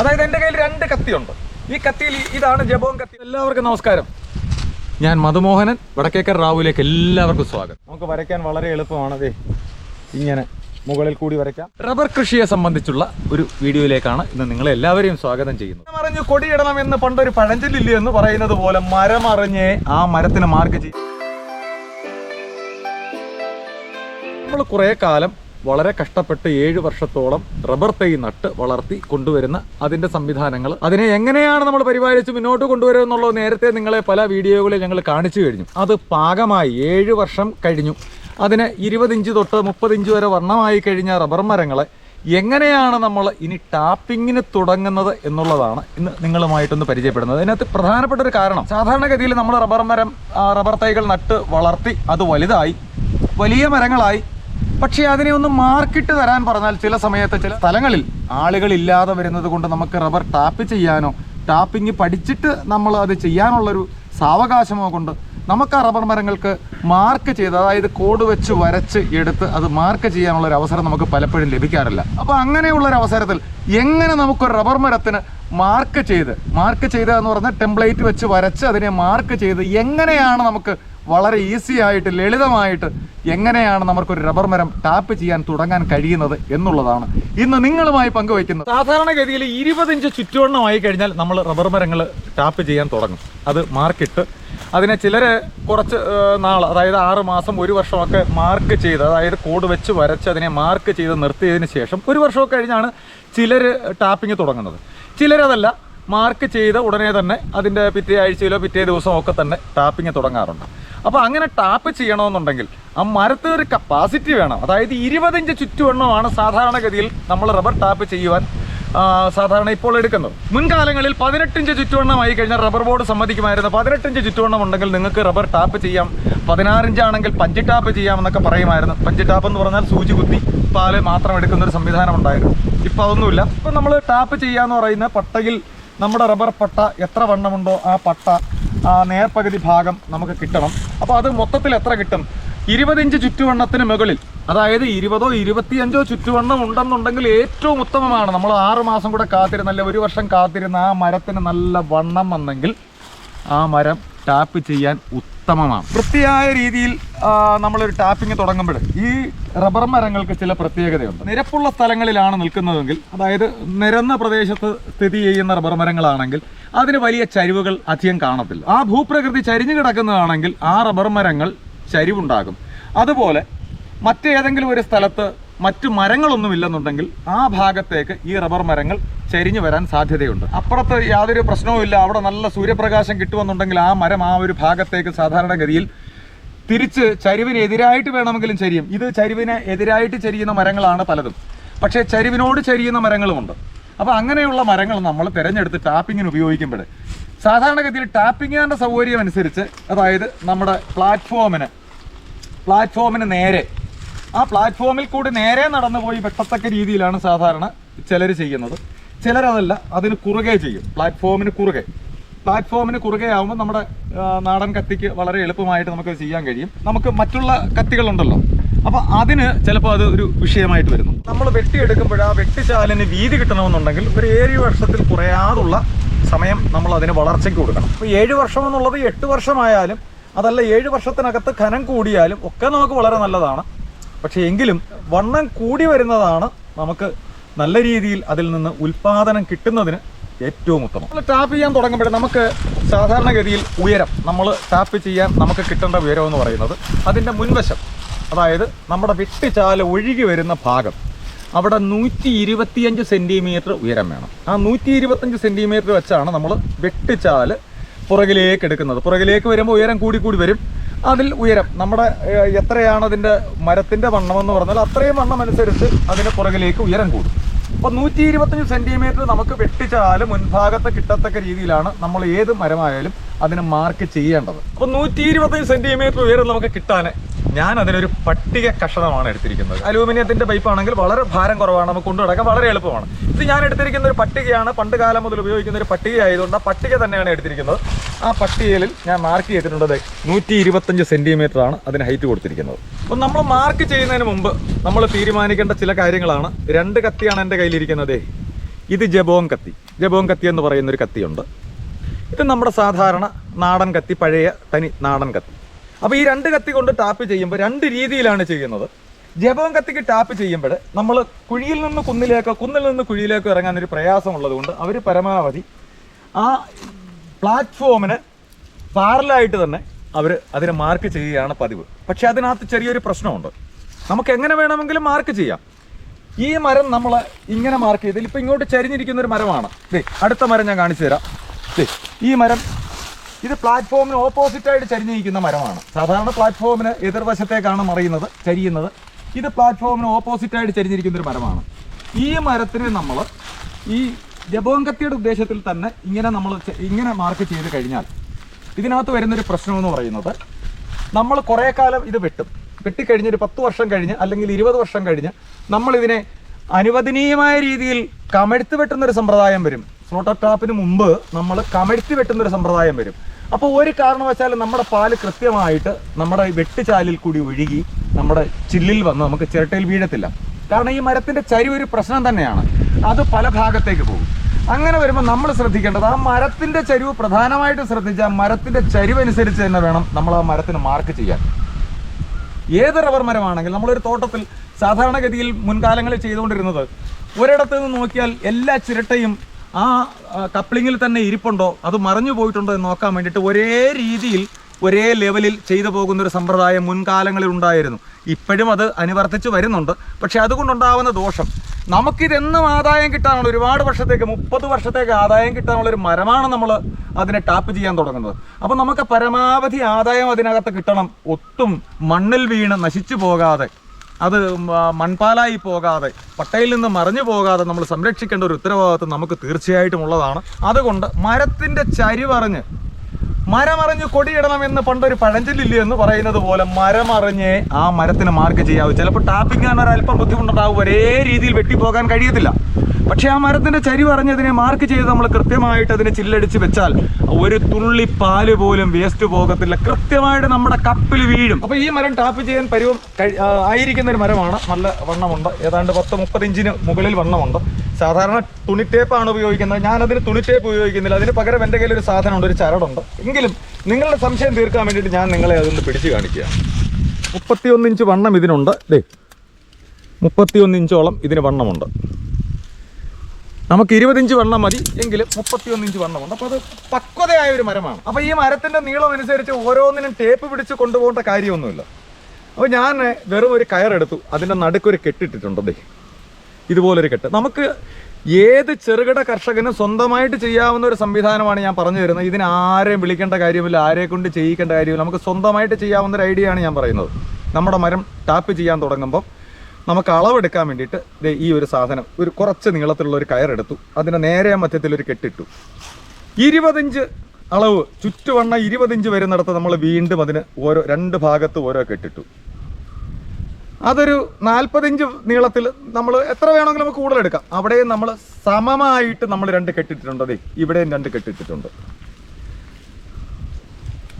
അതായത് എന്റെ കയ്യിൽ രണ്ട് കത്തിയുണ്ട്. ഈ കത്തിയിൽ ഇതാണ് ജബോം കത്തി. എല്ലാവർക്കും നമസ്കാരം. ഞാൻ മധുമോഹനൻ വടക്കേക്കർ റാവുവിലേക്ക് എല്ലാവർക്കും സ്വാഗതം. നമുക്ക് വരയ്ക്കാൻ വളരെ എളുപ്പമാണ്. അതെ ഇങ്ങനെ മുകളിൽ കൂടി വരയ്ക്കാം. റബ്ബർ കൃഷിയെ സംബന്ധിച്ചുള്ള ഒരു വീഡിയോയിലേക്കാണ് ഇന്ന് നിങ്ങളെ എല്ലാവരെയും സ്വാഗതം ചെയ്യുന്നത്. മറിഞ്ഞ് കൊടിയിടണം എന്ന് പണ്ടൊരു പഴഞ്ചൊല്ലില്ല എന്ന് പറയുന്നത് പോലെ മരമറിഞ്ഞ് ആ മരത്തിന് മാർക്ക് ചെയ്യും നമ്മൾ കുറേ കാലം വളരെ കഷ്ടപ്പെട്ട് ഏഴ് വർഷത്തോളം റബ്ബർ തൈ നട്ട് വളർത്തി കൊണ്ടുവരുന്ന അതിന്റെ സംവിധാനങ്ങൾ. അതിനെ എങ്ങനെയാണ് നമ്മൾ പരിപാലിച്ച് മുന്നോട്ട് കൊണ്ടുവരുക എന്നുള്ളത് നേരത്തെ നിങ്ങളെ പല വീഡിയോകളിൽ ഞങ്ങൾ കാണിച്ചു കഴിഞ്ഞു. അത് പാകമായി ഏഴ് വർഷം കഴിഞ്ഞു. അതിന് ഇരുപത് ഇഞ്ച് തൊട്ട് മുപ്പത് ഇഞ്ച് വരെ വർണമായി കഴിഞ്ഞ റബ്ബർ മരങ്ങളെ എങ്ങനെയാണ് നമ്മൾ ഇനി ടാപ്പിങ്ങിന് തുടങ്ങുന്നത് എന്നുള്ളതാണ് ഇന്ന് നിങ്ങളുമായിട്ടൊന്ന് പരിചയപ്പെടുന്നത്. അതിനകത്ത് പ്രധാനപ്പെട്ട ഒരു കാരണം സാധാരണഗതിയിൽ നമ്മൾ റബ്ബർ മരം റബ്ബർ തൈകൾ നട്ട് വളർത്തി അത് വലുതായി വലിയ മരങ്ങളായി പക്ഷേ അതിനെ ഒന്ന് മാർക്കിട്ട് തരാൻ പറഞ്ഞാൽ ചില സമയത്ത് ചില സ്ഥലങ്ങളിൽ ആളുകൾ ഇല്ലാതെ വരുന്നത് കൊണ്ട് നമുക്ക് റബ്ബർ ടാപ്പ് ചെയ്യാനോ ടാപ്പിംഗ് പഠിച്ചിട്ട് നമ്മൾ അത് ചെയ്യാനുള്ളൊരു സാവകാശമോ കൊണ്ട് നമുക്ക് ആ റബ്ബർ മരങ്ങൾക്ക് മാർക്ക് ചെയ്ത് അതായത് കോഡ് വെച്ച് വരച്ച് എടുത്ത് അത് മാർക്ക് ചെയ്യാനുള്ള ഒരു അവസരം നമുക്ക് പലപ്പോഴും ലഭിക്കാറില്ല. അപ്പോൾ അങ്ങനെയുള്ള ഒരു അവസരത്തിൽ എങ്ങനെ നമുക്ക് ഒരു റബ്ബർ മരത്തിന് മാർക്ക് ചെയ്ത് മാർക്ക് ചെയ്ത് എന്ന് പറഞ്ഞാൽ ടെംപ്ലേറ്റ് വെച്ച് വരച്ച് അതിനെ മാർക്ക് ചെയ്ത് എങ്ങനെയാണ് നമുക്ക് വളരെ ഈസി ആയിട്ട് ലളിതമായിട്ട് എങ്ങനെയാണ് നമുക്കൊരു റബ്ബർ മരം ടാപ്പ് ചെയ്യാൻ തുടങ്ങാൻ കഴിയുന്നത് എന്നുള്ളതാണ് ഇന്ന് നിങ്ങളുമായി പങ്കുവയ്ക്കുന്നത്. സാധാരണഗതിയിൽ ഇരുപത് ഇഞ്ച് ചുറ്റുവണ്ണമായി കഴിഞ്ഞാൽ നമ്മൾ റബ്ബർ മരങ്ങൾ ടാപ്പ് ചെയ്യാൻ തുടങ്ങും. അത് മാർക്കിട്ട് അതിനെ ചിലർ കുറച്ച് നാൾ അതായത് ആറ് മാസം ഒരു വർഷമൊക്കെ മാർക്ക് ചെയ്ത് അതായത് കോഡ് വെച്ച് വരച്ച് അതിനെ മാർക്ക് ചെയ്ത് നിർത്തിയതിന് ശേഷം ഒരു വർഷമൊക്കെ കഴിഞ്ഞാണ് ചിലർ ടാപ്പിംഗ് തുടങ്ങുന്നത്. ചിലരതല്ല മാർക്ക് ചെയ്ത് ഉടനെ തന്നെ അതിന്റെ പിറ്റേ ആഴ്ചയിലോ പിറ്റേ ദിവസമോ ഒക്കെ തന്നെ ടാപ്പിംഗ് തുടങ്ങാറുണ്ട്. അപ്പോൾ അങ്ങനെ ടാപ്പ് ചെയ്യണമെന്നുണ്ടെങ്കിൽ ആ മരത്തിന് ഒരു കപ്പാസിറ്റി വേണം. അതായത് ഇരുപതിഞ്ച് ചുറ്റുവണ്ണമാണ് സാധാരണഗതിയിൽ നമ്മൾ റബ്ബർ ടാപ്പ് ചെയ്യുവാൻ സാധാരണ ഇപ്പോൾ എടുക്കുന്നത്. മുൻകാലങ്ങളിൽ പതിനെട്ടിഞ്ച് ചുറ്റുവണ്ണമായി കഴിഞ്ഞാൽ റബ്ബർ ബോർഡ് സമ്മതിക്കുമായിരുന്നു. പതിനെട്ടിഞ്ച് ചുറ്റുവണ്ണം ഉണ്ടെങ്കിൽ നിങ്ങൾക്ക് റബ്ബർ ടാപ്പ് ചെയ്യാം. പതിനാറിഞ്ചാണെങ്കിൽ പഞ്ച് ടാപ്പ് ചെയ്യാം എന്നൊക്കെ പറയുമായിരുന്നു. പഞ്ച് ടാപ്പ് എന്ന് പറഞ്ഞാൽ സൂചി കുത്തി പാൽ മാത്രം എടുക്കുന്ന ഒരു സംവിധാനം ഉണ്ടായിരുന്നു. ഇപ്പം അതൊന്നുമില്ല. ഇപ്പം നമ്മൾ ടാപ്പ് ചെയ്യാന്ന് പറയുന്ന പട്ടയിൽ നമ്മുടെ റബ്ബർ പട്ട എത്ര വണ്ണമുണ്ടോ ആ പട്ട നേർപകുതി ഭാഗം നമുക്ക് കിട്ടണം. അപ്പോൾ അത് മൊത്തത്തിൽ എത്ര കിട്ടും? ഇരുപതിഞ്ച് ചുറ്റുവണ്ണത്തിന് മുകളിൽ അതായത് ഇരുപതോ ഇരുപത്തിയഞ്ചോ ചുറ്റുവണ്ണം ഉണ്ടെന്നുണ്ടെങ്കിൽ ഏറ്റവും ഉത്തമമാണ്. നമ്മൾ ആറ് മാസം കൂടെ കാത്തിരുന്നല്ല ഒരു വർഷം കാത്തിരുന്ന ആ മരത്തിന് നല്ല വണ്ണം വന്നെങ്കിൽ ആ മരം ടാപ്പ് ചെയ്യാൻ ഉത്തമമാണ്. വൃത്തിയായ രീതിയിൽ നമ്മളൊരു ടാപ്പിംഗ് തുടങ്ങുമ്പോൾ ഈ റബ്ബർ മരങ്ങൾക്ക് ചില പ്രത്യേകതയുണ്ട്. നിരപ്പുള്ള സ്ഥലങ്ങളിലാണ് നിൽക്കുന്നതെങ്കിൽ അതായത് നിരന്ന പ്രദേശത്ത് സ്ഥിതി ചെയ്യുന്ന റബ്ബർ മരങ്ങളാണെങ്കിൽ അതിന് വലിയ ചരിവുകൾ അധികം കാണത്തില്ല. ആ ഭൂപ്രകൃതി ചരിഞ്ഞു കിടക്കുന്നതാണെങ്കിൽ ആ റബ്ബർ മരങ്ങൾ ചരിവുണ്ടാകും. അതുപോലെ മറ്റേതെങ്കിലും ഒരു സ്ഥലത്ത് മറ്റു മരങ്ങളൊന്നുമില്ലെന്നുണ്ടെങ്കിൽ ആ ഭാഗത്തേക്ക് ഈ റബ്ബർ മരങ്ങൾ ചരിഞ്ഞു വരാൻ സാധ്യതയുണ്ട്. അപ്പുറത്ത് യാതൊരു പ്രശ്നവുമില്ല അവിടെ നല്ല സൂര്യപ്രകാശം കിട്ടുമെന്നുണ്ടെങ്കിൽ ആ മരം ആ ഒരു ഭാഗത്തേക്ക് സാധാരണഗതിയിൽ തിരിച്ച് ചരിവിന് എതിരായിട്ട് വേണമെങ്കിലും ചരിയും. ഇത് ചരിവിന് എതിരായിട്ട് ചരിയുന്ന മരങ്ങളാണ് പലതും. പക്ഷേ ചരിവിനോട് ചരിയുന്ന മരങ്ങളുമുണ്ട്. അപ്പോൾ അങ്ങനെയുള്ള മരങ്ങൾ നമ്മൾ തിരഞ്ഞെടുത്ത് ടാപ്പിങ്ങിന് ഉപയോഗിക്കുമ്പോൾ സാധാരണഗതിയിൽ ടാപ്പിങ്ങിന്റെ സൗകര്യം അനുസരിച്ച് അതായത് നമ്മുടെ പ്ലാറ്റ്ഫോമിന് പ്ലാറ്റ്ഫോമിന് നേരെ. ആ പ്ലാറ്റ്ഫോമിൽ കൂടി നേരെ നടന്നു പോയി വെട്ടത്തക്ക രീതിയിലാണ് സാധാരണ ചിലർ ചെയ്യുന്നത്. ചിലരതല്ല അതിന് കുറുകെ ചെയ്യും. പ്ലാറ്റ്ഫോമിന് കുറുകെ. പ്ലാറ്റ്ഫോമിന് കുറുകെ ആകുമ്പോൾ നമ്മുടെ നാടൻ കത്തിക്ക് വളരെ എളുപ്പമായിട്ട് നമുക്ക് ചെയ്യാൻ കഴിയും. നമുക്ക് മറ്റുള്ള കത്തികളുണ്ടല്ലോ. അപ്പോൾ അതിന് ചിലപ്പോൾ അത് ഒരു വിഷയമായിട്ട് വരുന്നു. നമ്മൾ വെട്ടിയെടുക്കുമ്പോൾ ആ വെട്ടിച്ചാലിന് വീതി കിട്ടണമെന്നുണ്ടെങ്കിൽ ഒരു ഏഴ് വർഷത്തിൽ കുറയാതുള്ള സമയം നമ്മൾ അതിന് വളർച്ചയ്ക്ക് കൊടുക്കണം. അപ്പോൾ ഏഴ് വർഷം എന്നുള്ളത് എട്ട് വർഷമായാലും അതല്ല ഏഴ് വർഷത്തിനകത്ത് ഖനം കൂടിയാലും ഒക്കെ നമുക്ക് വളരെ നല്ലതാണ്. പക്ഷേ എങ്കിലും വണ്ണം കൂടി വരുന്നതാണ് നമുക്ക് നല്ല രീതിയിൽ അതിൽ നിന്ന് ഉൽപാദനം കിട്ടുന്നതിന് ഏറ്റവും ഉത്തമം. നമ്മൾ ടാപ്പ് ചെയ്യാൻ തുടങ്ങുമ്പോൾ നമുക്ക് സാധാരണഗതിയിൽ ഉയരം നമ്മൾ ടാപ്പ് ചെയ്യാൻ നമുക്ക് കിട്ടേണ്ട ഉയരം എന്ന് പറയുന്നത് അതിന്റെ മുൻവശം. അതായത് നമ്മുടെ വെട്ടിച്ചാൽ ഒഴുകി വരുന്ന ഭാഗം. അവിടെ നൂറ്റി ഇരുപത്തിയഞ്ച് സെന്റിമീറ്റർ ഉയരം വേണം. ആ നൂറ്റി ഇരുപത്തഞ്ച് സെന്റിമീറ്റർ വെച്ചാണ് നമ്മൾ വെട്ടിച്ചാൽ പുറകിലേക്ക് എടുക്കുന്നത്. പുറകിലേക്ക് വരുമ്പോൾ ഉയരം കൂടി കൂടി വരും. അതിൽ ഉയരം നമ്മുടെ എത്രയാണ് അതിന്റെ മരത്തിന്റെ വണ്ണമെന്ന് പറഞ്ഞാൽ അത്രയും വണ്ണം അനുസരിച്ച് അതിന് പുറകിലേക്ക് ഉയരം കൂടും. അപ്പോൾ നൂറ്റി ഇരുപത്തഞ്ച് സെന്റിമീറ്റർ നമുക്ക് വെട്ടിച്ചാൽ മുൻഭാഗത്ത് കിട്ടത്തക്ക രീതിയിലാണ് നമ്മൾ ഏത് മരമായാലും അതിനെ മാർക്ക് ചെയ്യേണ്ടത്. അപ്പോൾ നൂറ്റി ഇരുപത്തഞ്ച് സെന്റിമീറ്റർ ഉയരം നമുക്ക് കിട്ടാൻ ഞാൻ അതിനൊരു പട്ടിക കഷണമാണ് എടുത്തിരിക്കുന്നത്. പൈപ്പ് ആണെങ്കിൽ വളരെ ഭാരം കുറവാണ് നമുക്ക് കൊണ്ടു നടക്കാൻ വളരെ എളുപ്പമാണ്. ഇത് ഞാൻ എടുത്തിരിക്കുന്ന ഒരു പട്ടികയാണ്. പണ്ട് കാലം മുതൽ ഉപയോഗിക്കുന്ന ഒരു പട്ടിക ആയതുകൊണ്ട് ആ പട്ടിക തന്നെയാണ് എടുത്തിരിക്കുന്നത്. ആ പട്ടികയിൽ ഞാൻ മാർക്ക് ചെയ്തിട്ടുള്ളത് നൂറ്റി ഇരുപത്തഞ്ച് സെന്റിമീറ്റർ ആണ് അതിന് ഹൈറ്റ് കൊടുത്തിരിക്കുന്നത്. അപ്പം നമ്മൾ മാർക്ക് ചെയ്യുന്നതിന് മുമ്പ് നമ്മൾ തീരുമാനിക്കേണ്ട ചില കാര്യങ്ങളാണ്. രണ്ട് കത്തിയാണ് എന്റെ കയ്യിലിരിക്കുന്നത് ഇത് ജബോങ് കത്തി. ജബോങ് കത്തി എന്ന് പറയുന്ന ഒരു കത്തിയുണ്ട്. ഇത് നമ്മുടെ സാധാരണ നാടൻ കത്തി പഴയ തനി നാടൻ കത്തി. അപ്പോൾ ഈ രണ്ട് കത്തി കൊണ്ട് ടാപ്പ് ചെയ്യുമ്പോൾ രണ്ട് രീതിയിലാണ് ചെയ്യുന്നത്. ജപം കത്തിക്ക് ടാപ്പ് ചെയ്യുമ്പോൾ നമ്മൾ കുഴിയിൽ നിന്ന് കുന്നിലേക്കോ കുന്നിൽ നിന്ന് കുഴിയിലേക്കോ ഇറങ്ങാൻ ഒരു പ്രയാസമുള്ളത് കൊണ്ട് അവർ പരമാവധി ആ പ്ലാറ്റ്ഫോമിന് പാരലായിട്ട് തന്നെ അവർ അതിനെ മാർക്ക് ചെയ്യുകയാണ് പതിവ്. പക്ഷെ അതിനകത്ത് ചെറിയൊരു പ്രശ്നമുണ്ട്. നമുക്ക് എങ്ങനെ വേണമെങ്കിലും മാർക്ക് ചെയ്യാം. ഈ മരം നമ്മൾ ഇങ്ങനെ മാർക്ക് ചെയ്തതിൽ ഇപ്പം ഇങ്ങോട്ട് ചരിഞ്ഞിരിക്കുന്ന ഒരു മരമാണ്. ദേ അടുത്ത മരം ഞാൻ കാണിച്ചു തരാം ദേ ഈ മരം ഇത് പ്ലാറ്റ്ഫോമിന് ഓപ്പോസിറ്റ് ആയിട്ട് ചരിഞ്ഞിരിക്കുന്ന മരമാണ്. സാധാരണ പ്ലാറ്റ്ഫോമിന് എതിർവശത്തേക്കാണ് മറിയുന്നത് ചരിയുന്നത്. ഇത് പ്ലാറ്റ്ഫോമിന് ഓപ്പോസിറ്റ് ആയിട്ട് ചരിഞ്ഞിരിക്കുന്ന ഒരു മരമാണ്. ഈ മരത്തിന് നമ്മൾ ഈ ജബോങ്കത്തിയുടെ ഉദ്ദേശത്തിൽ തന്നെ ഇങ്ങനെ നമ്മൾ ഇങ്ങനെ മാർക്ക് ചെയ്ത് കഴിഞ്ഞാൽ ഇതിനകത്ത് വരുന്നൊരു പ്രശ്നം എന്ന് പറയുന്നത് നമ്മൾ കുറേ കാലം ഇത് വെട്ടും. വെട്ടിക്കഴിഞ്ഞ് ഒരു പത്ത് വർഷം കഴിഞ്ഞ് അല്ലെങ്കിൽ ഇരുപത് വർഷം കഴിഞ്ഞ് നമ്മളിതിനെ അനുവദനീയമായ രീതിയിൽ കമഴ്ത്തി വെട്ടുന്നൊരു സമ്പ്രദായം വരും. സ്ലോട്ടർ ടാപ്പിന് മുമ്പ് നമ്മൾ കമഴ്ത്തി വെട്ടുന്നൊരു സമ്പ്രദായം വരും. അപ്പോൾ ഒരു കാരണവശാലും നമ്മുടെ പാൽ കൃത്യമായിട്ട് നമ്മുടെ വെട്ടുചാലിൽ കൂടി ഒഴുകി നമ്മുടെ ചില്ലിൽ വന്ന് നമുക്ക് ചിരട്ടയിൽ വീഴത്തില്ല. കാരണം ഈ മരത്തിന്റെ ചരി ഒരു പ്രശ്നം തന്നെയാണ്. അത് പല ഭാഗത്തേക്ക് പോകും. അങ്ങനെ വരുമ്പോൾ നമ്മൾ ശ്രദ്ധിക്കേണ്ടത് ആ മരത്തിന്റെ ചരിവ് പ്രധാനമായിട്ടും ശ്രദ്ധിച്ച് ആ മരത്തിന്റെ ചരിവ് അനുസരിച്ച് തന്നെ വേണം നമ്മൾ ആ മരത്തിന് മാർക്ക് ചെയ്യാൻ. ഏത് റബ്ബർ മരമാണെങ്കിൽ നമ്മളൊരു തോട്ടത്തിൽ സാധാരണഗതിയിൽ മുൻകാലങ്ങളിൽ ചെയ്തുകൊണ്ടിരുന്നത് ഒരിടത്ത് നിന്ന് നോക്കിയാൽ എല്ലാ ചിരട്ടയും ആ കപ്ലിങ്ങിൽ തന്നെ ഇരിപ്പുണ്ടോ? അത് മറഞ്ഞു പോയിട്ടുണ്ടോ എന്ന് നോക്കാൻ വേണ്ടിയിട്ട് ഒരേ രീതിയിൽ ഒരേ ലെവലിൽ ചെയ്തു പോകുന്ന ഒരു സമ്പ്രദായം മുൻകാലങ്ങളിൽ ഉണ്ടായിരുന്നു. ഇപ്പോഴും അത് അനുവർത്തിച്ച് വരുന്നുണ്ട്. പക്ഷേ അതുകൊണ്ടുണ്ടാവുന്ന ദോഷം നമുക്കിതെന്നും ആദായം കിട്ടാനുള്ള ഒരുപാട് വർഷത്തേക്ക് മുപ്പത് വർഷത്തേക്ക് ആദായം കിട്ടാനുള്ള ഒരു മരമാണ് നമ്മൾ അതിനെ ടാപ്പ് ചെയ്യാൻ തുടങ്ങുന്നത്. അപ്പോൾ നമുക്ക് പരമാവധി ആദായം അതിനകത്ത് കിട്ടണം. ഒട്ടും മണ്ണിൽ വീണ് നശിച്ചു പോകാതെ. അത് മൺപാലായി പോകാതെ പട്ടയിൽ നിന്ന് മറിഞ്ഞു പോകാതെ നമ്മൾ സംരക്ഷിക്കേണ്ട ഒരു ഉത്തരവാദിത്വം നമുക്ക് തീർച്ചയായിട്ടും ഉള്ളതാണ്. അതുകൊണ്ട് മരത്തിന്റെ ചരിവറിഞ്ഞ് മരമറിഞ്ഞ് കൊടിയിടണമെന്ന് പണ്ടൊരു പഴഞ്ചൊല്ലില്ലേ എന്ന് പറയുന്നത് പോലെ മരമറിഞ്ഞ് ആ മരത്തിന് മാർക്ക് ചെയ്യാവൂ. ചിലപ്പോൾ ടാപ്പിംഗ് ചെയ്യാൻ അല്പം ബുദ്ധിമുട്ടുണ്ടാവും ഒരേ രീതിയിൽ വെട്ടിപ്പോകാൻ കഴിയത്തില്ല. പക്ഷേ ആ മരത്തിന്റെ ചരി പറഞ്ഞതിനെ മാർക്ക് ചെയ്ത് നമ്മൾ കൃത്യമായിട്ട് അതിനെ ചില്ലടിച്ച് വെച്ചാൽ ഒരു തുള്ളി പാൽ പോലും വേസ്റ്റ് പോകത്തില്ല. കൃത്യമായിട്ട് നമ്മുടെ കപ്പിൽ വീഴും. അപ്പോൾ ഈ മരം ടാപ്പ് ചെയ്യാൻ പരുവം ആയിരിക്കുന്ന ഒരു മരമാണ്. നല്ല വണ്ണമുണ്ട്. ഏതാണ്ട് പത്ത് മുപ്പത് ഇഞ്ചിന് മുകളിൽ വണ്ണമുണ്ട്. സാധാരണ തുണിറ്റേപ്പാണ് ഉപയോഗിക്കുന്നത്. ഞാനതിന് ടേപ്പ് ഉപയോഗിക്കുന്നില്ല. അതിന് പകരം എന്റെ കയ്യിൽ ഒരു സാധനമുണ്ട് ഒരു ചരടുണ്ട്. എങ്കിലും നിങ്ങളുടെ സംശയം തീർക്കാൻ വേണ്ടിയിട്ട് ഞാൻ നിങ്ങളെ അതൊന്ന് പിടിച്ച് കാണിക്കുക മുപ്പത്തിയൊന്ന് ഇഞ്ച് വണ്ണം ഇതിനുണ്ട്. ദേ മുപ്പത്തിയൊന്ന് ഇഞ്ചോളം ഇതിന് വണ്ണമുണ്ട്. നമുക്ക് ഇരുപതിഞ്ച് വണ്ണം മതി എങ്കിലും മുപ്പത്തിയൊന്ന് ഇഞ്ച് വണ്ണമുണ്ട്. അപ്പോൾ അത് പക്വതയായ ഒരു മരമാണ്. അപ്പോൾ ഈ മരത്തിന്റെ നീളം അനുസരിച്ച് ഓരോന്നിനും ടേപ്പ് പിടിച്ച് കൊണ്ടുപോകേണ്ട കാര്യമൊന്നുമില്ല. അപ്പോൾ ഞാൻ വെറും ഒരു കയറെടുത്തു അതിന്റെ നടുക്കൊരു കെട്ടിട്ടിട്ടുണ്ടേ ഇതുപോലൊരു കെട്ട്. നമുക്ക് ഏത് ചെറുകിട കർഷകനും സ്വന്തമായിട്ട് ചെയ്യാവുന്ന ഒരു സംവിധാനമാണ് ഞാൻ പറഞ്ഞു തരുന്നത്. ഇതിന് ആരെയും വിളിക്കേണ്ട കാര്യമില്ല ആരെ കൊണ്ട് ചെയ്യിക്കേണ്ട കാര്യമില്ല. നമുക്ക് സ്വന്തമായിട്ട് ചെയ്യാവുന്ന ഒരു ഐഡിയ ആണ് ഞാൻ പറയുന്നത്. നമ്മുടെ മരം ടാപ്പ് ചെയ്യാൻ തുടങ്ങുമ്പോൾ നമുക്ക് അളവെടുക്കാൻ വേണ്ടിയിട്ട് ഈ ഒരു സാധനം ഒരു കുറച്ച് നീളത്തിലുള്ള ഒരു കയറെടുത്തു. അതിന്റെ നേരെ മധ്യത്തിൽ ഒരു കെട്ടിട്ടു. ഇരുപതിഞ്ച് അളവ് ചുറ്റുവണ്ണ ഇരുപതിഞ്ച് വരുന്നിടത്ത് നമ്മൾ വീണ്ടും അതിന് ഓരോ രണ്ട് ഭാഗത്ത് ഓരോ കെട്ടിട്ടു. അതൊരു നാൽപ്പതിഞ്ച് നീളത്തിൽ നമ്മൾ എത്ര വേണമെങ്കിലും നമുക്ക് കൂടുതൽ എടുക്കാം അവിടെയും നമ്മൾ സമമായിട്ട് നമ്മൾ രണ്ട് കെട്ടിട്ടിട്ടുണ്ട്. അതെ ഇവിടെയും രണ്ട് കെട്ടിട്ടിട്ടുണ്ട്.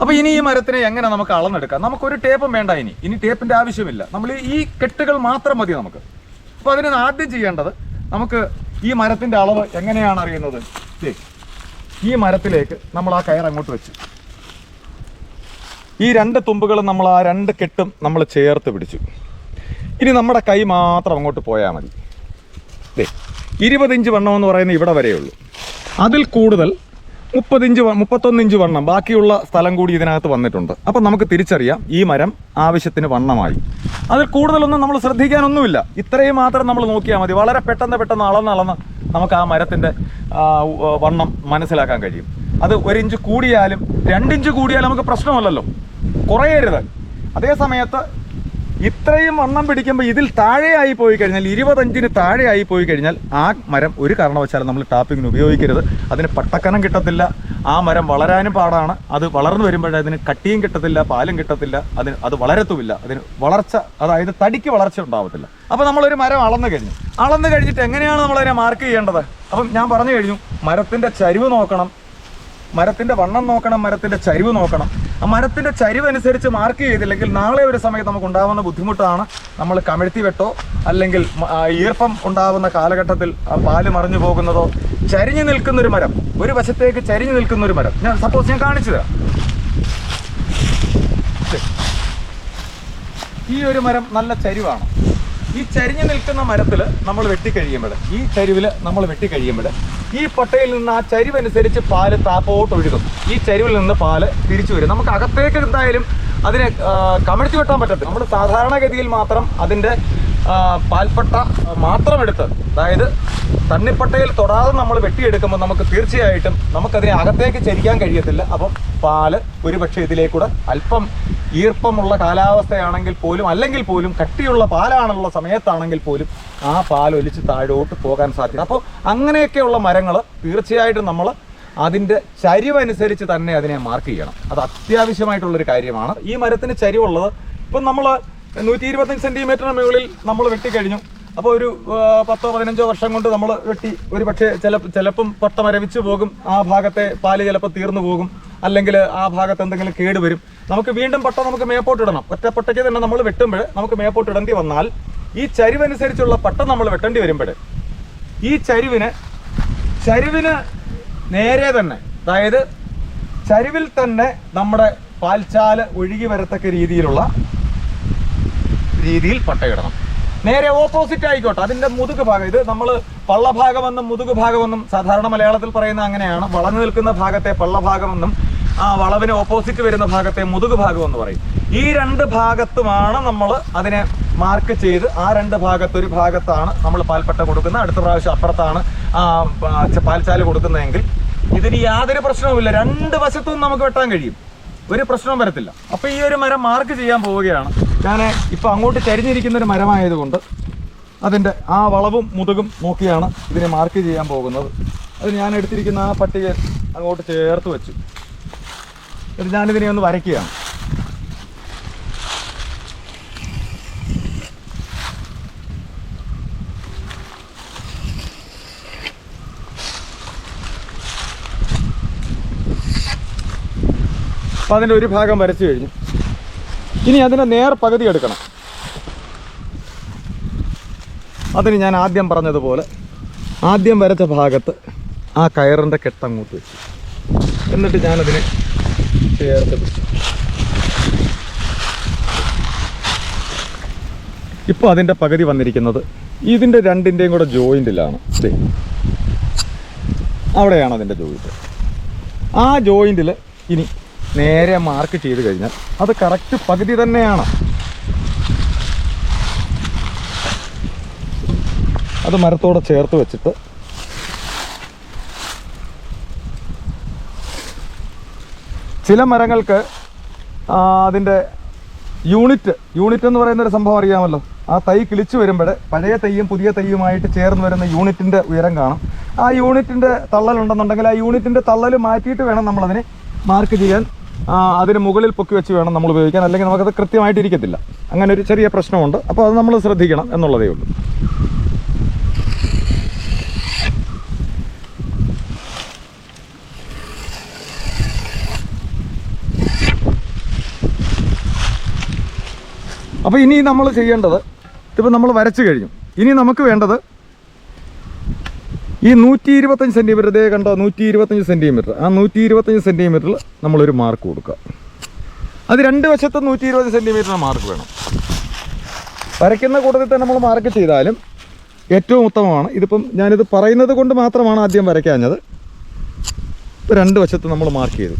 അപ്പൊ ഇനി ഈ മരത്തിനെ എങ്ങനെ നമുക്ക് അളന്നെടുക്കാം? നമുക്ക് ഒരു ടേപ്പും വേണ്ട ഇനി. ഇനി ടേപ്പിന്റെ ആവശ്യമില്ല. നമ്മൾ ഈ കെട്ടുകൾ മാത്രം മതി നമുക്ക്. അപ്പൊ അതിന് ആദ്യം ചെയ്യേണ്ടത് നമുക്ക് ഈ മരത്തിന്റെ അളവ് എങ്ങനെയാണ് അറിയുന്നത്? ഈ മരത്തിലേക്ക് നമ്മൾ ആ കയർ അങ്ങോട്ട് വെച്ചു. ഈ രണ്ട് തുമ്പുകളും നമ്മൾ ആ രണ്ട് കെട്ടും നമ്മൾ ചേർത്ത് പിടിച്ചു. ഇനി നമ്മുടെ കൈ മാത്രം അങ്ങോട്ട് പോയാൽ മതി. ദേ ഇരുപതിഞ്ച് വണ്ണം എന്ന് പറയുന്നത് ഇവിടെ വരെയുള്ളൂ. അതിൽ കൂടുതൽ മുപ്പതിഞ്ച് മുപ്പത്തൊന്ന് ഇഞ്ച് വണ്ണം. ബാക്കിയുള്ള സ്ഥലം കൂടി ഇതിനകത്ത് വന്നിട്ടുണ്ട്. അപ്പം നമുക്ക് തിരിച്ചറിയാം ഈ മരം ആവശ്യത്തിന് വണ്ണമായി. അതിൽ കൂടുതലൊന്നും നമ്മൾ ശ്രദ്ധിക്കാനൊന്നുമില്ല. ഇത്രയും മാത്രം നമ്മൾ നോക്കിയാൽ മതി. വളരെ പെട്ടെന്ന് പെട്ടെന്ന് അളന്നളന്ന് നമുക്ക് ആ മരത്തിന്റെ വണ്ണം മനസ്സിലാക്കാൻ കഴിയും. അത് ഒരു ഇഞ്ച് കൂടിയാലും രണ്ടിഞ്ച് കൂടിയാലും നമുക്ക് പ്രശ്നമല്ലല്ലോ. കുറയരുത്. അതേ സമയത്ത് ഇത്രയും വണ്ണം പിടിക്കുമ്പോൾ ഇതിൽ താഴെയായി പോയി കഴിഞ്ഞാൽ ഇരുപതഞ്ചിന് താഴെയായി പോയി കഴിഞ്ഞാൽ ആ മരം ഒരു കാരണവശാലും നമ്മൾ ടാപ്പിങ്ങിന് ഉപയോഗിക്കരുത്. അതിന് പട്ടക്കനം കിട്ടത്തില്ല. ആ മരം വളരാനും പാടാണ്. അത് വളർന്നു വരുമ്പോഴേ അതിന് കട്ടിയും കിട്ടത്തില്ല പാലും കിട്ടത്തില്ല അതിന് അത് വളരത്തുമില്ല. അതിന് വളർച്ച അതായത് തടിക്ക് വളർച്ച ഉണ്ടാവത്തില്ല. അപ്പോൾ നമ്മളൊരു മരം അളന്നു കഴിഞ്ഞു. അളന്നു കഴിഞ്ഞിട്ട് എങ്ങനെയാണ് നമ്മളതിനെ മാർക്ക് ചെയ്യേണ്ടത്? അപ്പം ഞാൻ പറഞ്ഞു കഴിഞ്ഞു മരത്തിന്റെ ചരിവ് നോക്കണം. മരത്തിന്റെ വണ്ണം നോക്കണം മരത്തിന്റെ ചരിവ് നോക്കണം. ആ മരത്തിന്റെ ചരിവ് അനുസരിച്ച് മാർക്ക് ചെയ്തില്ലെങ്കിൽ നാളെ ഒരു സമയത്ത് നമുക്ക് ഉണ്ടാവുന്ന ബുദ്ധിമുട്ടാണ്. നമ്മൾ കമിഴ്ത്തി വെട്ടോ അല്ലെങ്കിൽ ഈർപ്പം ഉണ്ടാവുന്ന കാലഘട്ടത്തിൽ പാൽ മറിഞ്ഞു പോകുന്നതോ ചരിഞ്ഞു നിൽക്കുന്ന ഒരു മരം ഒരു വശത്തേക്ക് ചരിഞ്ഞു നിൽക്കുന്ന ഒരു മരം. ഞാൻ സപ്പോസ് ഞാൻ കാണിച്ചു തരാം. ഈ ഒരു മരം നല്ല ചരിവാണ്. ഈ ചരിഞ്ഞു നിൽക്കുന്ന മരത്തിൽ നമ്മൾ വെട്ടിക്കഴിയുമ്പോൾ ഈ ചരിവിൽ നമ്മൾ വെട്ടിക്കഴിയുമ്പോൾ ഈ പൊട്ടയിൽ നിന്ന് ആ ചരിവനുസരിച്ച് പാൽ താപ്പോട്ട് ഒഴുകും. ഈ ചരിവിൽ നിന്ന് പാൽ തിരിച്ചു വരും. നമുക്ക് അകത്തേക്ക് എന്തായാലും അതിനെ കമഴ്ത്തി വെട്ടാൻ പറ്റത്തില്ല. നമ്മൾ സാധാരണഗതിയിൽ മാത്രം അതിന്റെ പാൽപ്പട്ട മാത്രം എടുത്ത്. അതായത് തണ്ണിപ്പട്ടയിൽ തൊടാതെ നമ്മൾ വെട്ടിയെടുക്കുമ്പോൾ നമുക്ക് തീർച്ചയായിട്ടും നമുക്കതിനെ അകത്തേക്ക് ചരിക്കാൻ കഴിയത്തില്ല. അപ്പം പാൽ ഒരുപക്ഷെ ഇതിലേക്കൂടെ അല്പം ഈർപ്പമുള്ള കാലാവസ്ഥയാണെങ്കിൽ പോലും അല്ലെങ്കിൽ പോലും കട്ടിയുള്ള പാലാണുള്ള സമയത്താണെങ്കിൽ പോലും ആ പാൽ ഒലിച്ച് താഴോട്ട് പോകാൻ സാധ്യത. അപ്പോൾ അങ്ങനെയൊക്കെയുള്ള മരങ്ങൾ തീർച്ചയായിട്ടും നമ്മൾ അതിന്റെ ചരിവനുസരിച്ച് തന്നെ അതിനെ മാർക്ക് ചെയ്യണം. അത് അത്യാവശ്യമായിട്ടുള്ളൊരു കാര്യമാണ്. ഈ മരത്തിന് ചരിവുള്ളത് ഇപ്പം നമ്മൾ നൂറ്റി ഇരുപത്തഞ്ച് സെന്റിമീറ്ററിന് മുകളിൽ നമ്മൾ വെട്ടിക്കഴിഞ്ഞു അപ്പോൾ ഒരു പത്തോ പതിനഞ്ചോ വർഷം കൊണ്ട് നമ്മൾ വെട്ടി ഒരു പക്ഷേ ചില ചിലപ്പം പട്ട മരവിച്ച് പോകും ആ ഭാഗത്തെ പാൽ ചിലപ്പോൾ തീർന്നു പോകും അല്ലെങ്കിൽ ആ ഭാഗത്ത് എന്തെങ്കിലും കേട് വരും. നമുക്ക് വീണ്ടും പട്ട നമുക്ക് മേപ്പോട്ടിടണം ഒറ്റ പട്ടയ്ക്ക് തന്നെ നമ്മൾ വെട്ടുമ്പോൾ നമുക്ക് മേപ്പോട്ടിടേണ്ടി വന്നാൽ ഈ ചരിവനുസരിച്ചുള്ള പട്ട നമ്മൾ വെട്ടേണ്ടി വരുമ്പോൾ ഈ ചരിവിന് ചരിവിന് നേരെ തന്നെ അതായത് ചരിവിൽ തന്നെ നമ്മുടെ പാൽച്ചാൽ ഒഴുകി വരത്തക്ക രീതിയിലുള്ള രീതിയിൽ പട്ടയിടണം. നേരെ ഓപ്പോസിറ്റ് ആയിക്കോട്ടെ. അതിന്റെ മുതുക് ഭാഗം. ഇത് നമ്മൾ പള്ളഭാഗമെന്നും മുതുക് ഭാഗമെന്നും സാധാരണ മലയാളത്തിൽ പറയുന്ന അങ്ങനെയാണ്. വളഞ്ഞു നിൽക്കുന്ന ഭാഗത്തെ പള്ളഭാഗമെന്നും ആ വളവിന് ഓപ്പോസിറ്റ് വരുന്ന ഭാഗത്തെ മുതുക് ഭാഗമെന്ന് പറയും. ഈ രണ്ട് ഭാഗത്തുമാണ് നമ്മൾ അതിനെ മാർക്ക് ചെയ്ത് ആ രണ്ട് ഭാഗത്ത് ഒരു ഭാഗത്താണ് നമ്മൾ പാൽപ്പട്ട കൊടുക്കുന്നത്. അടുത്ത പ്രാവശ്യം അപ്പുറത്താണ് പാൽച്ചാൽ കൊടുക്കുന്നതെങ്കിൽ. ഇതിന് യാതൊരു പ്രശ്നവുമില്ല. രണ്ട് വശത്തും നമുക്ക് വെട്ടാൻ കഴിയും. ഒരു പ്രശ്നവും വരത്തില്ല. അപ്പൊ ഈ ഒരു മരം മാർക്ക് ചെയ്യാൻ പോവുകയാണ്. ഞാൻ ഇപ്പൊ അങ്ങോട്ട് ചരിഞ്ഞിരിക്കുന്ന ഒരു മരമായതുകൊണ്ട് അതിന്റെ ആ വളവും മുതുകും നോക്കിയാണ് ഇതിനെ മാർക്ക് ചെയ്യാൻ പോകുന്നത്. അത് ഞാൻ എടുത്തിരിക്കുന്ന ആ പട്ടിക അങ്ങോട്ട് ചേർത്ത് വെച്ചു. എന്നിട്ട് ഞാനിതിനെ ഒന്ന് വരയ്ക്കുകയാണ്. അപ്പം അതിന്റെ ഒരു ഭാഗം വരച്ചു കഴിഞ്ഞു. ഇനി അതിന്റെ നേർ പകുതി എടുക്കണം. അതിന് ഞാൻ ആദ്യം പറഞ്ഞതുപോലെ ആദ്യം വരച്ച ഭാഗത്ത് ആ കയറിന്റെ കെട്ടങ്ങോട്ട് വെച്ചു. എന്നിട്ട് ഞാനതിനെ ചേർത്ത് പിടിച്ചു. ഇപ്പോൾ അതിന്റെ പകുതി വന്നിരിക്കുന്നത് ഇതിന്റെ രണ്ടിന്റെയും കൂടെ ജോയിന്റിലാണ്. അവിടെയാണ് അതിന്റെ ജോയിന്റ് ആ ജോയിന്റിൽ ഇനി നേരെ മാർക്ക് ചെയ്ത് കഴിഞ്ഞാൽ അത് കറക്റ്റ് പകുതി തന്നെയാണ്. അത് മരത്തോടെ ചേർത്ത് വെച്ചിട്ട് ചില മരങ്ങൾക്ക് അതിന്റെ യൂണിറ്റ് യൂണിറ്റ് എന്ന് പറയുന്ന ഒരു സംഭവം അറിയാമല്ലോ. ആ തൈ കിളിച്ചു വരുമ്പോൾ പഴയ തൈയും പുതിയ തൈയുമായിട്ട് ചേർന്ന് വരുന്ന യൂണിറ്റിന്റെ ഉയരം കാണും. ആ യൂണിറ്റിന്റെ തള്ളലുണ്ടെന്നുണ്ടെങ്കിൽ ആ യൂണിറ്റിന്റെ തള്ളൽ മാറ്റിയിട്ട് വേണം നമ്മളതിനെ മാർക്ക് ചെയ്യാൻ. അതിന് മുകളിൽ പൊക്കി വെച്ച് വേണം നമ്മൾ ഉപയോഗിക്കാൻ. അല്ലെങ്കിൽ നമുക്കത് കൃത്യമായിട്ടിരിക്കത്തില്ല. അങ്ങനെ ഒരു ചെറിയ പ്രശ്നമുണ്ട്. അപ്പോൾ അത് നമ്മൾ ശ്രദ്ധിക്കണം എന്നുള്ളതേ ഉള്ളൂ. അപ്പോൾ ഇനി നമ്മൾ ചെയ്യേണ്ടത് ഇതിപ്പോൾ നമ്മൾ വരച്ചു കഴിഞ്ഞു. ഇനി നമുക്ക് വേണ്ടത് ഈ നൂറ്റി ഇരുപത്തഞ്ച് സെന്റിമീറ്റർ ഇതേ കണ്ടോ നൂറ്റി ഇരുപത്തഞ്ച് സെന്റിമീറ്റർ ആ നൂറ്റി ഇരുപത്തഞ്ച് സെന്റിമീറ്ററിൽ നമ്മളൊരു മാർക്ക് കൊടുക്കുക. അത് രണ്ട് വശത്തും നൂറ്റി ഇരുപത് സെന്റിമീറ്ററിന് മാർക്ക് വേണം. വരയ്ക്കുന്ന കൂട്ടത്തിൽ തന്നെ നമ്മൾ മാർക്ക് ചെയ്താലും ഏറ്റവും ഉത്തമമാണ്. ഇതിപ്പം ഞാനിത് പറയുന്നത് കൊണ്ട് മാത്രമാണ് ആദ്യം വരയ്ക്കാഞ്ഞത്. രണ്ട് വശത്ത് നമ്മൾ മാർക്ക് ചെയ്തു.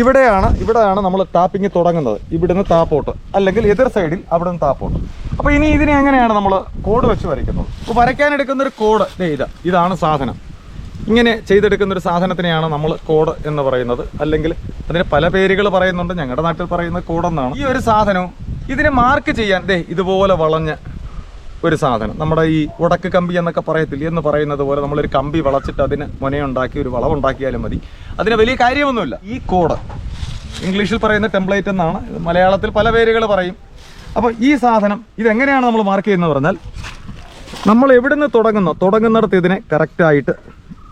ഇവിടെയാണ് ഇവിടെയാണ് നമ്മൾ ടാപ്പിംഗ് തുടങ്ങുന്നത്. ഇവിടുന്ന് താപ്പോട്ട് അല്ലെങ്കിൽ എതിർ സൈഡിൽ അവിടെ നിന്ന് താപ്പോട്ട് അപ്പോൾ ഇനി ഇതിനെ എങ്ങനെയാണ് നമ്മൾ കോഡ് വെച്ച് വരയ്ക്കുന്നത്? അപ്പോൾ വരയ്ക്കാൻ എടുക്കുന്ന ഒരു കോഡ് ഇതാ ഇതാണ് സാധനം. ഇങ്ങനെ ചെയ്തെടുക്കുന്ന ഒരു സാധനത്തിനെയാണ് നമ്മൾ കോഡ് എന്ന് പറയുന്നത്. അല്ലെങ്കിൽ അതിന് പല പേരുകൾ പറയുന്നുണ്ട്. ഞങ്ങളുടെ നാട്ടിൽ പറയുന്നത് കോഡെന്നാണ് ഈ ഒരു സാധനവും ഇതിനെ മാർക്ക് ചെയ്യാൻ ദേ ഇതുപോലെ വളഞ്ഞ് ഒരു സാധനം. നമ്മുടെ ഈ ഉടക്ക് കമ്പി എന്നൊക്കെ പറയത്തില്ല? എന്ന് പറയുന്നത് പോലെ നമ്മളൊരു കമ്പി വളച്ചിട്ട് അതിന് മുനയുണ്ടാക്കി ഒരു വളവുണ്ടാക്കിയാലും മതി. അതിന് വലിയ കാര്യമൊന്നുമില്ല. ഈ കോഡ് ഇംഗ്ലീഷിൽ പറയുന്ന ടെംപ്ലേറ്റ് എന്നാണ്. മലയാളത്തിൽ പല പേരുകൾ പറയും. അപ്പോൾ ഈ സാധനം ഇതെങ്ങനെയാണ് നമ്മൾ മാർക്ക് ചെയ്യുന്നത് പറഞ്ഞാൽ നമ്മൾ എവിടുന്ന് തുടങ്ങുന്നോ തുടങ്ങുന്നിടത്ത് ഇതിനെ കറക്റ്റായിട്ട്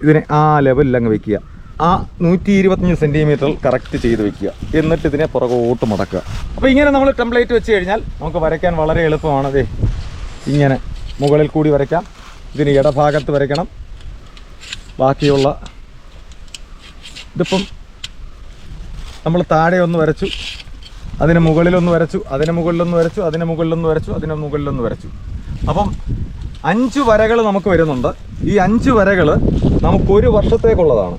ഇതിനെ ആ ലെവലിൽ അങ്ങ് വെക്കുക. ആ നൂറ്റി ഇരുപത്തഞ്ച് സെന്റിമീറ്ററിൽ കറക്റ്റ് ചെയ്ത് വെക്കുക. എന്നിട്ട് ഇതിനെ പുറകോട്ട് മടക്കുക. അപ്പോൾ ഇങ്ങനെ നമ്മൾ ടെംപ്ലേറ്റ് വെച്ച് കഴിഞ്ഞാൽ നമുക്ക് വരയ്ക്കാൻ വളരെ എളുപ്പമാണ്. അതെ ഇങ്ങനെ മുകളിൽ കൂടി വരയ്ക്കാം. ഇതിന് ഇടഭാഗത്ത് വരയ്ക്കണം. ബാക്കിയുള്ള ഇതിപ്പം നമ്മൾ താഴെ ഒന്ന് വരച്ചു. അതിന് മുകളിലൊന്ന് വരച്ചു. അതിന് മുകളിലൊന്ന് വരച്ചു. അതിന് മുകളിലൊന്ന് വരച്ചു. അതിന് മുകളിലൊന്ന് വരച്ചു. അപ്പം അഞ്ച് വരകൾ നമുക്ക് വരുന്നുണ്ട്. ഈ അഞ്ച് വരകൾ നമുക്ക് ഒരു വർഷത്തേക്കുള്ളതാണ്.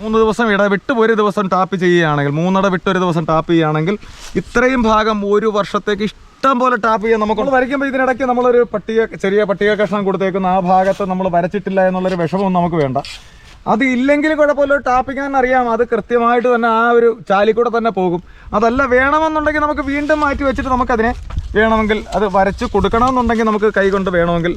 മൂന്ന് ദിവസം ഇടവിട്ട് ഒരു ദിവസം ടാപ്പ് ചെയ്യുകയാണെങ്കിൽ മൂന്നിടവിട്ട് ഒരു ദിവസം ടാപ്പ് ചെയ്യുകയാണെങ്കിൽ ഇത്രയും ഭാഗം ഒരു വർഷത്തേക്ക് ഇഷ്ടം പോലെ ടാപ്പ് ചെയ്യാൻ നമുക്ക് വരയ്ക്കുമ്പോൾ ഇതിനിടയ്ക്ക് നമ്മളൊരു പട്ടിക ചെറിയ പട്ടിക കഷ്ണം കൊടുത്തേക്കുന്ന ആ ഭാഗത്ത് നമ്മൾ വരച്ചിട്ടില്ല എന്നുള്ളൊരു വിഷമം നമുക്ക് വേണ്ട. അത് ഇല്ലെങ്കിൽ കുഴപ്പമില്ല ടാപ്പിക്കാൻ അറിയാം. അത് കൃത്യമായിട്ട് തന്നെ ആ ഒരു ചാലിക്കൂടെ തന്നെ പോകും. അതല്ല വേണമെന്നുണ്ടെങ്കിൽ നമുക്ക് വീണ്ടും മാറ്റി വെച്ചിട്ട് നമുക്കതിനെ വേണമെങ്കിൽ അത് വരച്ച് കൊടുക്കണമെന്നുണ്ടെങ്കിൽ നമുക്ക് കൈ കൊണ്ട് വേണമെങ്കിൽ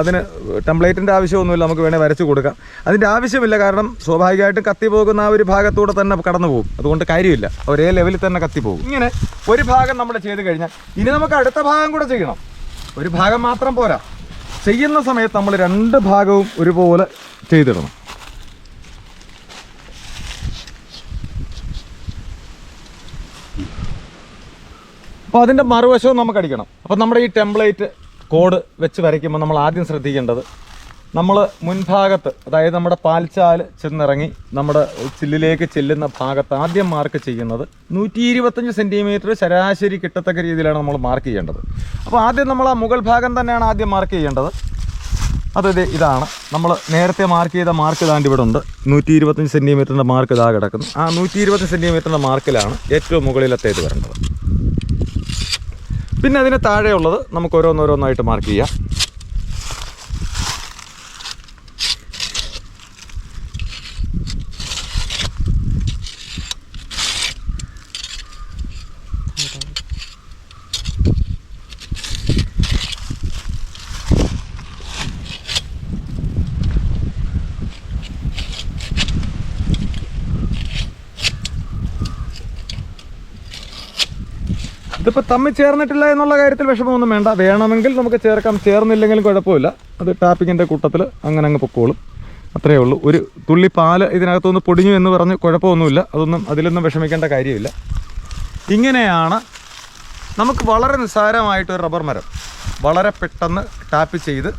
അതിന് ടെംപ്ലേറ്റിന്റെ ആവശ്യമൊന്നുമില്ല. നമുക്ക് വേണേൽ വരച്ച് കൊടുക്കാം. അതിന്റെ ആവശ്യമില്ല കാരണം സ്വാഭാവികമായിട്ടും കത്തി പോകുന്ന ആ ഒരു ഭാഗത്തൂടെ തന്നെ കടന്നു പോകും. അതുകൊണ്ട് കാര്യമില്ല. ഒരേ ലെവലിൽ തന്നെ കത്തി പോകും. ഇങ്ങനെ ഒരു ഭാഗം നമ്മൾ ചെയ്ത് കഴിഞ്ഞാൽ ഇനി നമുക്ക് അടുത്ത ഭാഗം കൂടെ ചെയ്യണം. ഒരു ഭാഗം മാത്രം പോരാ. ചെയ്യുന്ന സമയത്ത് നമ്മൾ രണ്ട് ഭാഗവും ഒരുപോലെ ചെയ്തിടണം. അപ്പോൾ അതിന്റെ മറുവശവും നമുക്ക് അടിക്കണം. അപ്പോൾ നമ്മുടെ ഈ ടെംപ്ലേറ്റ് കോഡ് വെച്ച് വരയ്ക്കുമ്പോൾ നമ്മൾ ആദ്യം ശ്രദ്ധിക്കേണ്ടത് നമ്മൾ മുൻഭാഗത്ത് അതായത് നമ്മുടെ പാൽച്ചാൽ ചെന്നിറങ്ങി നമ്മുടെ ചില്ലിലേക്ക് ചെല്ലുന്ന ഭാഗത്ത് ആദ്യം മാർക്ക് ചെയ്യുന്നത് നൂറ്റി ഇരുപത്തഞ്ച് സെന്റിമീറ്റർ ശരാശരി കിട്ടത്തക്ക രീതിയിലാണ് നമ്മൾ മാർക്ക് ചെയ്യേണ്ടത്. അപ്പോൾ ആദ്യം നമ്മൾ ആ മുകൾ ഭാഗം തന്നെയാണ് ആദ്യം മാർക്ക് ചെയ്യേണ്ടത്. അതായത് ഇതാണ്. നമ്മൾ നേരത്തെ മാർക്ക് ചെയ്ത മാർക്ക് ഇതാണ്ട് ഇവിടെ ഉണ്ട്. നൂറ്റി ഇരുപത്തഞ്ച് സെന്റിമീറ്ററിന്റെ മാർക്ക് ഇതാ കിടക്കുന്നു. ആ നൂറ്റി ഇരുപത്തഞ്ച് സെന്റിമീറ്ററിന്റെ മാർക്കിലാണ് ഏറ്റവും മുകളിലത്തേത് വരേണ്ടത്. പിന്നെ അതിന് താഴെയുള്ളത് നമുക്ക് ഓരോന്നോരോന്നായിട്ട് മാർക്ക് ചെയ്യാം. ഇതിപ്പോൾ തമ്മിൽ ചേർന്നിട്ടില്ല എന്നുള്ള കാര്യത്തിൽ വിഷമമൊന്നും വേണ്ട. വേണമെങ്കിൽ നമുക്ക് ചേർക്കാം. ചേർന്നില്ലെങ്കിലും കുഴപ്പമില്ല. അത് ടാപ്പിങ്ങിന്റെ കൂട്ടത്തിൽ അങ്ങനെ അങ്ങ് പൊക്കോളും. അത്രയേ ഉള്ളൂ. ഒരു തുള്ളി പാൽ ഇതിനകത്തുനിന്ന് പൊടിഞ്ഞു എന്ന് പറഞ്ഞ് കുഴപ്പമൊന്നുമില്ല. അതൊന്നും അതിലൊന്നും വിഷമിക്കേണ്ട കാര്യമില്ല. ഇങ്ങനെയാണ് നമുക്ക് വളരെ നിസ്സാരമായിട്ട് ഒരു റബ്ബർ മരം വളരെ പെട്ടെന്ന് ടാപ്പ് ചെയ്ത്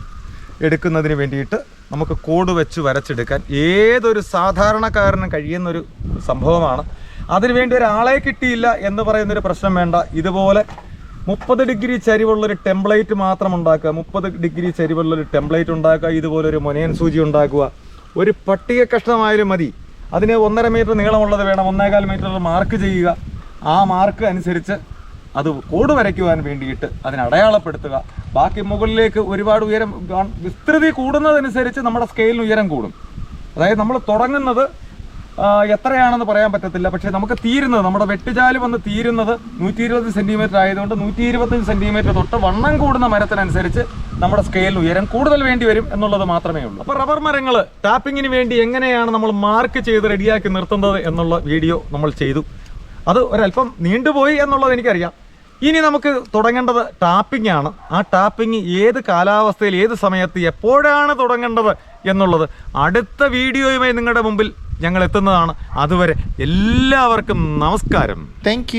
എടുക്കുന്നതിന് വേണ്ടിയിട്ട് നമുക്ക് കോഡ് വെച്ച് വരച്ചെടുക്കാൻ ഏതൊരു സാധാരണക്കാരനും കഴിയുന്നൊരു സംഭവമാണ്. അതിനുവേണ്ടി ഒരാളെ കിട്ടിയില്ല എന്ന് പറയുന്നൊരു പ്രശ്നം വേണ്ട. ഇതുപോലെ മുപ്പത് ഡിഗ്രി ചരിവുള്ളൊരു ടെംപ്ലേറ്റ് മാത്രം ഉണ്ടാക്കുക. മുപ്പത് ഡിഗ്രി ചരിവുള്ളൊരു ടെംപ്ലേറ്റ് ഉണ്ടാക്കുക. ഇതുപോലെ ഒരു മൊനയൻ സൂചി ഉണ്ടാക്കുക. ഒരു പട്ടിക കഷ്ണമായാലും മതി. അതിന് ഒന്നര മീറ്റർ നീളമുള്ളത് വേണം. ഒന്നേകാൽ മീറ്റർ മാർക്ക് ചെയ്യുക. ആ മാർക്ക് അനുസരിച്ച് അത് കോട് വരയ്ക്കുവാൻ വേണ്ടിയിട്ട് അതിനെ അടയാളപ്പെടുത്തുക. ബാക്കി മുകളിലേക്ക് ഒരുപാട് ഉയരം വിസ്തൃതി കൂടുന്നതനുസരിച്ച് നമ്മുടെ സ്കെയിലിന് ഉയരം കൂടും. അതായത് നമ്മൾ തുടങ്ങുന്നത് എത്രയാണെന്ന് പറയാൻ പറ്റത്തില്ല. പക്ഷേ നമുക്ക് തീരുന്നത് നമ്മുടെ വെട്ടുചാൽ വന്ന് തീരുന്നത് നൂറ്റി ഇരുപത് സെന്റിമീറ്റർ ആയതുകൊണ്ട് നൂറ്റി ഇരുപത്തഞ്ച് സെന്റിമീറ്റർ തൊട്ട് വണ്ണം കൂടുന്ന മരത്തിനനുസരിച്ച് നമ്മുടെ സ്കെയിലിന് ഉയരം കൂടുതൽ വേണ്ടി വരും എന്നുള്ളത് മാത്രമേ ഉള്ളൂ. അപ്പോൾ റബ്ബർ മരങ്ങൾ ടാപ്പിങ്ങിന് വേണ്ടി എങ്ങനെയാണ് നമ്മൾ മാർക്ക് ചെയ്ത് റെഡിയാക്കി നിർത്തുന്നത് എന്നുള്ള വീഡിയോ നമ്മൾ ചെയ്തു. അത് ഒരല്പം നീണ്ടുപോയി എന്നുള്ളത് എനിക്കറിയാം. ഇനി നമുക്ക് തുടങ്ങേണ്ടത് ടാപ്പിംഗ് ആണ്. ആ ടാപ്പിംഗ് ഏത് കാലാവസ്ഥയിൽ ഏത് സമയത്ത് എപ്പോഴാണ് തുടങ്ങേണ്ടത് എന്നുള്ളത് അടുത്ത വീഡിയോയുമായി നിങ്ങളുടെ മുമ്പിൽ ഞങ്ങൾ എത്തുന്നതാണ് അതുവരെ എല്ലാവർക്കും നമസ്കാരം താങ്ക്.